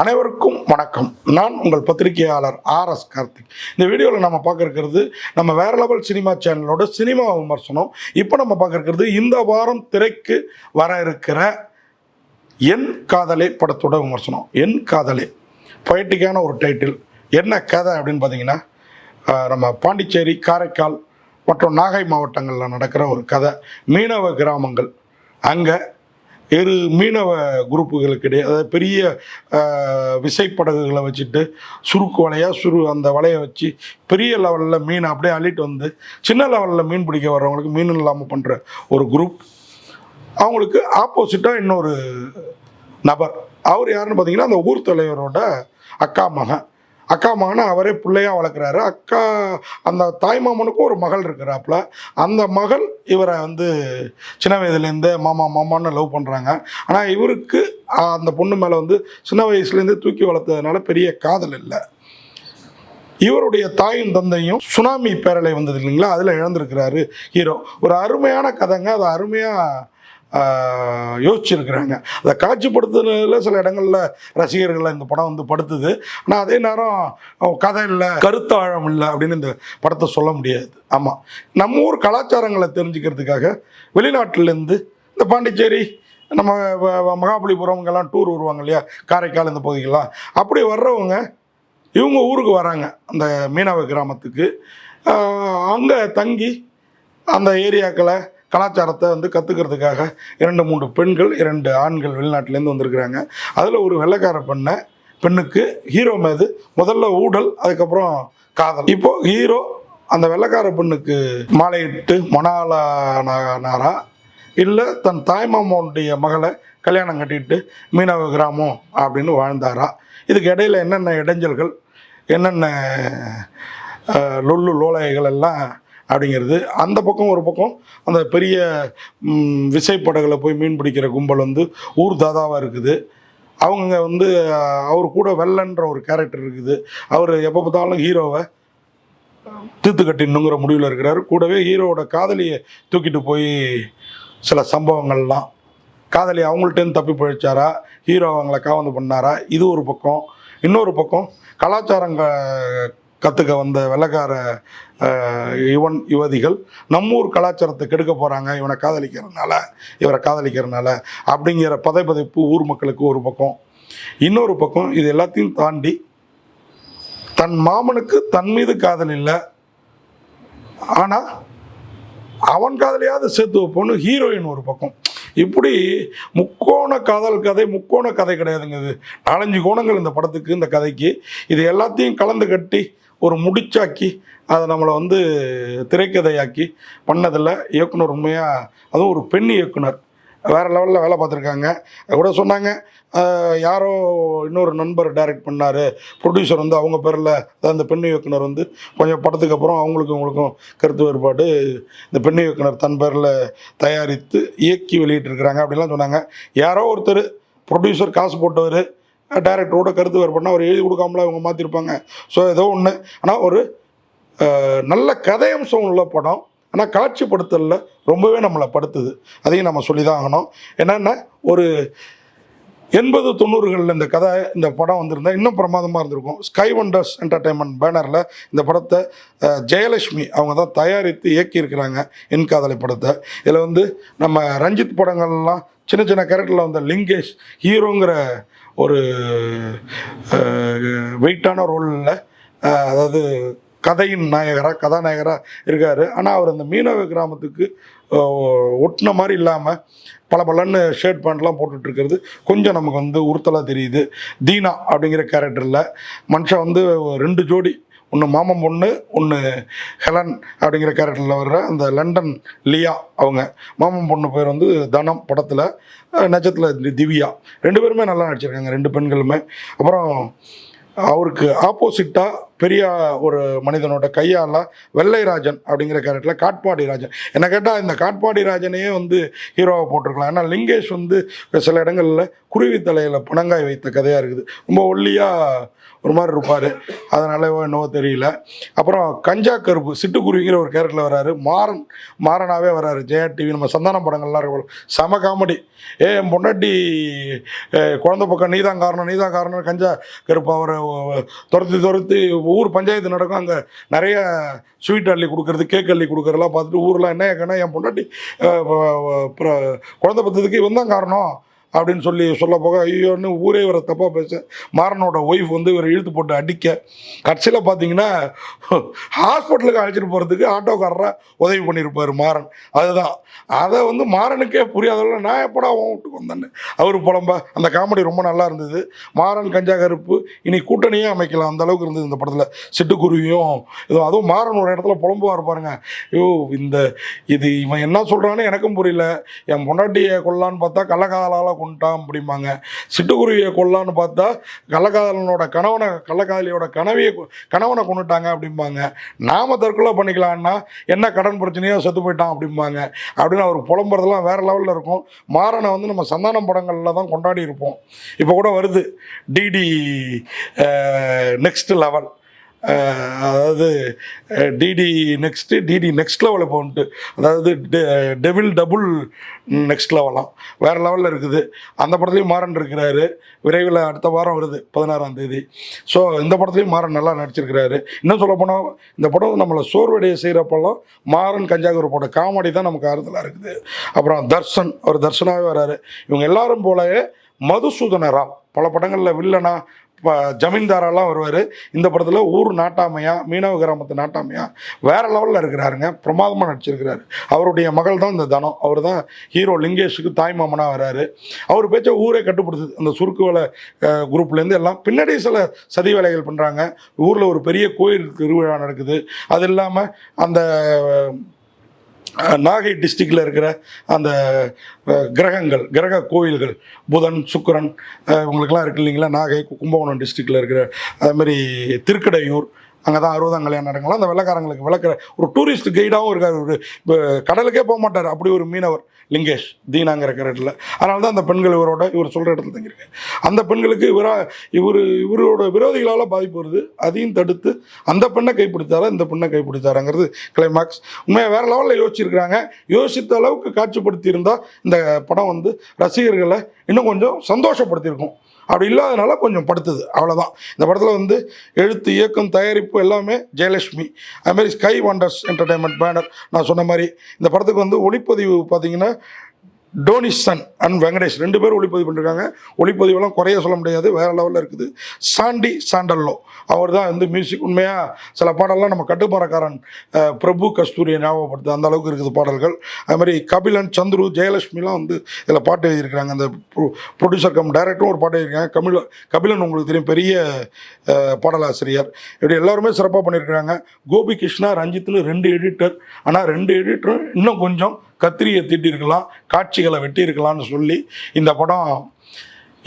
அனைவருக்கும் வணக்கம். நான் உங்கள் பத்திரிகையாளர் ஆர் எஸ் கார்த்திக். இந்த வீடியோவில் நம்ம பார்க்க இருக்கிறது நம்ம வேற லெவல் சினிமா சேனலோட சினிமா விமர்சனம். இப்போ நம்ம பார்க்க இருக்கிறது இந்த வாரம் திரைக்கு வர இருக்கிற என் காதலே படத்தோட விமர்சனம். என் காதலே. பொயட்டிக்கான ஒரு டைட்டில் என்ன கதை அப்படின்னு பார்த்தீங்கன்னா நம்ம பாண்டிச்சேரி காரைக்கால் மற்றும் நாகை மாவட்டங்களில் நடக்கிற ஒரு கதை. மீனவ கிராமங்கள். அங்கே இரு மீனவ குரூப்புகளுக்கு இடையே அதாவது பெரிய விசைப்படகுகளை வச்சுட்டு சுருக்கு வலையாக சுரு அந்த வலையை வச்சு பெரிய லெவலில் மீன் அப்படியே அள்ளிட்டு வந்து சின்ன லெவலில் மீன் பிடிக்க வர்றவங்களுக்கு மீன் இல்லாமல் பண்ணுற ஒரு குரூப் அவங்களுக்கு ஆப்போசிட்டாக இன்னொரு நபர். அவர் யாருன்னு பார்த்தீங்கன்னா அந்த ஊர் தலைவரோட அக்கா மகன். அக்கா மகனை அவரே பிள்ளையா வளர்க்குறாரு. அக்கா அந்த தாய் மாமனுக்கும் ஒரு மகள் இருக்கிறாப்புல. அந்த மகள் இவரை வந்து சின்ன வயதுலேருந்தே மாமா மாமான்னு லவ் பண்ணுறாங்க ஆனால் இவருக்கு அந்த பொண்ணு மேலே வந்து சின்ன வயசுலேருந்தே தூக்கி வளர்த்ததுனால பெரிய காதல் இல்லை. இவருடைய தாயும் தந்தையும் சுனாமி பேரலை வந்தது இல்லைங்களா? அதில் இழந்திருக்கிறாரு ஹீரோ. ஒரு அருமையான கதைங்க. அதை அருமையாக யோசிச்சிருக்கிறாங்க. அதை காட்சிப்படுத்துனதில் சில இடங்களில் ரசிகர்களை இந்த படம் வந்து படுத்துது. ஆனால் அதே நேரம் கதை இல்லை கருத்தாழம் இல்லை அப்படின்னு இந்த படத்தை சொல்ல முடியாது. ஆமாம் நம்ம ஊர் கலாச்சாரங்களை தெரிஞ்சுக்கிறதுக்காக வெளிநாட்டிலேருந்து இந்த பாண்டிச்சேரி நம்ம வ- வ- மகாபலிபுரம் இங்கெல்லாம் டூர் வருவாங்க இல்லையா? காரைக்கால் இந்த பகுதிக்கெல்லாம். அப்படி வர்றவங்க இவங்க ஊருக்கு வராங்க அந்த மீனவ கிராமத்துக்கு. அங்கே தங்கி அந்த ஏரியாக்களை கலாச்சாரத்தை வந்து கற்றுக்கிறதுக்காக இரண்டு மூன்று பெண்கள் இரண்டு ஆண்கள் வெளிநாட்டிலேருந்து வந்திருக்கிறாங்க. அதில் ஒரு வெள்ளைக்கார பெண்ணை பெண்ணுக்கு ஹீரோ மீது முதல்ல ஊடல் அதுக்கப்புறம் காதல். இப்போ ஹீரோ அந்த வெள்ளைக்கார பெண்ணுக்கு மாலையிட்டு மணாலானாரா இல்லை தன் தாய்மாமனுடைய மகளை கல்யாணம் கட்டிட்டு மீனவ கிராமம் அப்படின்னு வாழ்ந்தாரா? இதுக்கு இடையில என்னென்ன இடைஞ்சல்கள் என்னென்ன லொல்லு லோலைகள் எல்லாம் அப்படிங்கிறது அந்த பக்கம் ஒரு பக்கம் அந்த பெரிய விசைப்படகளை போய் மீன் பிடிக்கிற கும்பல் வந்து ஊர் தாதாவாக இருக்குது. அவங்க வந்து அவர் கூட வெள்ளன்ற ஒரு கேரக்டர் இருக்குது. அவர் எப்போ பார்த்தாலும் ஹீரோவை தீர்த்து கட்டினுங்கிற முடிவில் இருக்கிறார். கூடவே ஹீரோவோட காதலியை தூக்கிட்டு போய் சில சம்பவங்கள்லாம். காதலி அவங்கள்ட்டேருந்து தப்பி பிழைச்சாரா? ஹீரோ அவங்கள காவந்து பண்ணாரா? இது ஒரு பக்கம். இன்னொரு பக்கம் கலாச்சாரங்க கற்றுக்க வந்த வெள்ளக்கார யுவன் இவன் யுவதிகள் நம்மூர் கலாச்சாரத்தை கெடுக்க போகிறாங்க இவனை காதலிக்கிறதுனால இவரை காதலிக்கிறதுனால அப்படிங்கிற பதைப்பதைப்பு ஊர் மக்களுக்கு ஒரு பக்கம். இன்னொரு பக்கம் இது எல்லாத்தையும் தாண்டி தன் மாமனுக்கு தன் மீது காதல் இல்லை. ஆனால் அவன் காதலையாவது சேர்த்து வைப்போன்னு ஹீரோயின் ஒரு பக்கம். இப்படி முக்கோண காதல் கதை முக்கோண கதை கிடையாதுங்க இது. நாலஞ்சு கோணங்கள் இந்த படத்துக்கு இந்த கதைக்கு. இது எல்லாத்தையும் கலந்து கட்டி ஒரு முடிச்சாக்கி அதை நம்மளை வந்து திரைக்கதையாக்கி பண்ணதில் இயக்குனர் உண்மையாக அதுவும் ஒரு பெண் இயக்குனர். வேறு லெவலில் வேலை பார்த்துருக்காங்க. கூட சொன்னாங்க யாரோ இன்னொரு நண்பர் டைரக்ட் பண்ணார். ப்ரொடியூசர் வந்து அவங்க பேரில் அந்த பெண் இயக்குனர் வந்து கொஞ்சம் படத்துக்கு அப்புறம் அவங்களுக்கும் உங்களுக்கும் கருத்து வேறுபாடு. இந்த பெண் இயக்குனர் தன் பேரில் தயாரித்து இயக்கி வெளியிட்டிருக்கிறாங்க அப்படிலாம் சொன்னாங்க. யாரோ ஒருத்தர் ப்ரொடியூசர் காசு போட்டவர் டேரக்டரோட கருத்து வேறுபாடுனா அவர் எழுதி கொடுக்காமல அவங்க மாற்றிருப்பாங்க ஸோ ஏதோ ஒன்று ஆனால் ஒரு நல்ல கதையம்சம் உள்ள படம். ஆனால் காட்சிப்படுத்தலில் ரொம்பவே நம்மளை படுத்துது. அதையும் நம்ம சொல்லி தான் ஆகணும். என்னென்ன ஒரு எண்பது தொண்ணூறுகளில் இந்த கதை இந்த படம் வந்திருந்தால் இன்னும் பிரமாதமாக இருந்திருக்கும். ஸ்கை ஒண்டர்ஸ் என்டர்டைன்மெண்ட் பேனரில் இந்த படத்தை ஜெயலட்சுமி அவங்க தான் தயாரித்து இயக்கியிருக்கிறாங்க என் காதலை படத்தை. இதில் வந்து நம்ம ரஞ்சித் படங்கள்லாம் சின்ன சின்ன கேரக்டரில் வந்த லிங்கேஷ் ஹீரோங்கிற ஒரு வெயிட்டான ரோலில் அதாவது கதையின் நாயகராக கதாநாயகராக இருக்கார். ஆனால் அவர் அந்த மீனவ கிராமத்துக்கு ஒட்டின மாதிரி இல்லாமல் பல பலன்னு ஷர்ட் பேண்ட்லாம் போட்டுட்ருக்கிறது. கொஞ்சம் நமக்கு வந்து உறுத்தலாக தெரியுது. தீனா அப்படிங்கிற கேரக்டரில் மனுஷன் வந்து ரெண்டு ஜோடி ஒன்று மாமன் பொண்ணு ஒன்று ஹெலன் அப்படிங்கிற கேரக்டரில் வர்ற அந்த லண்டன் லியா அவங்க. மாமன் பொண்ணு பேர் வந்து தனம் படத்தில் நட்சத்திர திவ்யா. ரெண்டு பேருமே நல்லா நடிச்சிருக்காங்க ரெண்டு பெண்களுமே. அப்புறம் அவருக்கு ஆப்போசிட்டாக பெரிய ஒரு மனிதனோட கையால் வெள்ளைராஜன் அப்படிங்கிற கேரக்டரில் காட்பாடி ராஜன். என்ன கேட்டால் இந்த காட்பாடி ராஜனையே வந்து ஹீரோவை போட்டிருக்கலாம். ஏன்னா லிங்கேஷ் வந்து சில இடங்களில் குருவி தலையில் பணங்காய் வைத்த கதையாக இருக்குது. ரொம்ப ஒல்லியாக ஒரு மாதிரி இருப்பார். அதனால என்னவோ தெரியல. அப்புறம் கஞ்சா கருப்பு சிட்டுக்குருவிங்கிற ஒரு கேரக்டரில் வராரு. மாறன் மாறனாகவே வராரு. ஜெயா டிவி நம்ம சந்தானம் படங்கள்லாம் இருக்கும் செம காமெடி ஏ என் பொண்டாட்டி குழந்த பக்கம் நீதான் காரணம் நீதான் காரணம் கஞ்சா கருப்பு அவரை துரத்து துரத்தி ஊர் பஞ்சாயத்து நடக்கும். அங்கே நிறைய ஸ்வீட் அள்ளி கொடுக்கறது கேக் அள்ளி கொடுக்கறதெல்லாம் பார்த்துட்டு ஊரில் என்ன ஏன்னா என் பொண்டாட்டி குழந்தை பத்ததுக்கு இவன் தான் காரணம். அப்படின்னு சொல்லி சொல்ல போக ஐயோன்னு ஊரே இவரை தப்பாக பேச. மாறனோட ஒய்ஃப் வந்து இவரை இழுத்து போட்டு அடிக்க. கடைசியில் பார்த்தீங்கன்னா ஹாஸ்பிட்டலுக்கு அழைச்சிட்டு போகிறதுக்கு ஆட்டோக்காரராக உதவி பண்ணியிருப்பார் மாறன். அதுதான். அதை வந்து மாறனுக்கே புரியாதவங்க நான் எப்படா அவன் வீட்டுக்கு வந்தேன்னு. அவர் புலம்ப. அந்த காமெடி ரொம்ப நல்லா இருந்தது. மாறன் கஞ்சா கருப்பு இனி கூட்டணியே அமைக்கலாம். அந்த அளவுக்கு இருந்தது இந்த படத்தில். சிட்டுக்குருவியும் இதுவும் அதுவும் மாறன் ஒரு இடத்துல புலம்புவா இருப்பாருங்க ஐயோ இந்த இது இவன் என்ன சொல்கிறான்னு எனக்கும் புரியல. என் பொண்டாட்டியை கொல்லான்னு பார்த்தா கள்ளக்காதலால் கொண்டுட்டான் அப்படிம்பாங்க. சிட்டுக்குருவியை கொல்லான்னு பார்த்தா கள்ளக்காதலனோட கணவனை கள்ளக்காதலியோட கனவியை கொ- கணவனை கொண்டுட்டாங்க அப்படிம்பாங்க. நாம தற்கொலை பண்ணிக்கலான்னா என்ன கடன் பிரச்சனையோ செத்து போயிட்டான் அப்படிம்பாங்க. அப்படின்னு அவர் புலம்புறதெல்லாம் வேற லெவலில் இருக்கும். மாறனை வந்து நம்ம சந்தானம் படங்களில் தான் கொண்டாடி இருப்போம். இப்போ கூட வருது. டிடி நெக்ஸ்ட் லெவல் அதாவது DD next DD next level போகணுன்ட்டு அதாவது டெவில் டபுள் நெக்ஸ்ட் லெவலாம் வேறு லெவலில் இருக்குது. அந்த படத்துலையும் மாறன் இருக்கிறாரு. விரைவில் அடுத்த வாரம் வருது பதினாறாம் தேதி. ஸோ இந்த படத்துலையும் மாறன் நல்லா நடிச்சிருக்கிறாரு. இன்னும் சொல்ல போனால் இந்த படம் நம்மளை சோர்வடைய செய்கிறப்பெல்லாம் மாறன் கஞ்சாகர் போட காமெடி தான் நமக்கு ஆறுதலாக இருக்குது. அப்புறம் தர்ஷன் அவர் தர்ஷனாகவே வராரு. இவங்க எல்லாரும் போலவே மதுசூதன ராவ் பல படங்களில் வில்லனா ஜமீன்தாரெல்லாம் வருவார். இந்த படத்தில் ஊர் நாட்டாமையா மீனவ கிராமத்து நாட்டாமையா வேற லெவலில் இருக்கிறாருங்க. பிரமாதமாக நடிச்சிருக்கிறாரு. அவருடைய மகள் தான் இந்த தனம். அவர் தான் ஹீரோ லிங்கேஷுக்கு தாய் மாமனாக வராரு. அவர் பேச்ச ஊரே கட்டுப்படுத்துது. அந்த சுருக்கு வேலை குரூப்லேருந்து எல்லாம் பின்னாடி சில சதி வேலைகள் பண்ணுறாங்க ஊரில் ஒரு பெரிய கோயில் திருவிழா நடக்குது. அது இல்லாமல் அந்த நாகை டிஸ்ட்ரிக்டில் இருக்கிற அந்த கிரகங்கள் கிரக கோயில்கள் புதன் சுக்கரன் இவங்களுக்கெல்லாம் இருக்கு இல்லைங்களா? நாகை கும்பகோணம் டிஸ்ட்ரிக்டில் இருக்கிற அதுமாரி திருக்கடையூர் அங்கே தான் அறுபதாம் கல்யாணம் நடக்கலாம் அந்த வெள்ளக்காரங்களுக்கு விளக்கிற ஒரு டூரிஸ்ட் கைடாகவும் இருக்கார். ஒரு இப்போ கடலுக்கே போக மாட்டார். அப்படி ஒரு மீனவர் லிங்கேஷ் தீனாங்கிற கேரட்டில் அதனால தான் அந்த பெண்கள் இவரோட இவர் சொல்கிற இடத்துல தங்கியிருக்கு. அந்த பெண்களுக்கு இவரா இவர் இவரோட விரோதிகளால் பாதிப்பு வருது. அதையும் தடுத்து அந்த பெண்ணை கைப்பிடித்தாரா இந்த பெண்ணை கைப்பிடித்தாராங்கிறது கிளைமாக்ஸ் உண்மையாக வேறு லெவலில் யோசிச்சிருக்கிறாங்க. யோசித்த அளவுக்கு காட்சிப்படுத்தி இருந்தால் இந்த படம் வந்து ரசிகர்களை இன்னும் கொஞ்சம் சந்தோஷப்படுத்தியிருக்கும். அப்படி இல்லாதனால கொஞ்சம் படுத்துது. அவ்வளோதான் இந்த படத்தில் வந்து எழுத்து இயக்கம் தயாரிப்பு எல்லாமே ஜெயலட்சுமி. அதுமாரி ஸ்கை வண்டர்ஸ் என்டர்டைன்மெண்ட் பேனர் நான் சொன்ன மாதிரி இந்த படத்துக்கு வந்து ஒளிப்பதிவு பார்த்தீங்கன்னா டோனிஸ் சன் அண்ட் வெங்கடேஷ் ரெண்டு பேரும் ஒளிப்பதிவு பண்ணிருக்காங்க. ஒளிப்பதிவெல்லாம் குறைய சொல்ல முடியாது வேறு லெவலில் இருக்குது. சாண்டி சாண்டல்லோ அவர் தான் வந்து மியூசிக். உண்மையாக சில பாடல்லாம் நம்ம கட்டுமரக்காரன் பிரபு கஸ்தூரியை ஞாபகப்படுத்து அந்த அளவுக்கு இருக்குது பாடல்கள். அது மாதிரி கபிலன் சந்துரு ஜெயலட்சுமிலாம் வந்து இதில் பாட்டு எழுதியிருக்கிறாங்க. அந்த ப்ரொடியூசர் கம் டைரக்டரும் ஒரு பாட்டு எழுதியிருக்காங்க. கபில கபிலன் உங்களுக்கு தெரியும் பெரிய பாடலாசிரியர். இப்படி எல்லாருமே சிறப்பாக பண்ணியிருக்கிறாங்க. கோபி கிருஷ்ணா ரஞ்சித்னு ரெண்டு எடிட்டர் ஆனால் ரெண்டு எடிட்டரும் இன்னும் கொஞ்சம் கத்திரியை தீட்டியிருக்கலாம் காட்சிகளை வெட்டியிருக்கலாம்னு சொல்லி இந்த படம்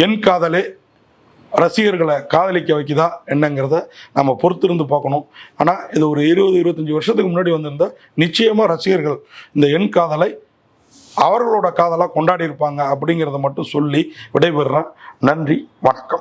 என் காதலே ரசிகர்களை காதலிக்க வைக்குதா என்னங்கிறத நம்ம பொறுத்திருந்து பார்க்கணும். ஆனால் இது ஒரு இருபது இருபத்தஞ்சி வருஷத்துக்கு முன்னாடி வந்திருந்தால் நிச்சயமாக ரசிகர்கள் இந்த என் காதலை அவர்களோட காதலாக கொண்டாடி இருப்பாங்க அப்படிங்கிறத மட்டும் சொல்லி விடைபெறுறேன். நன்றி வணக்கம்.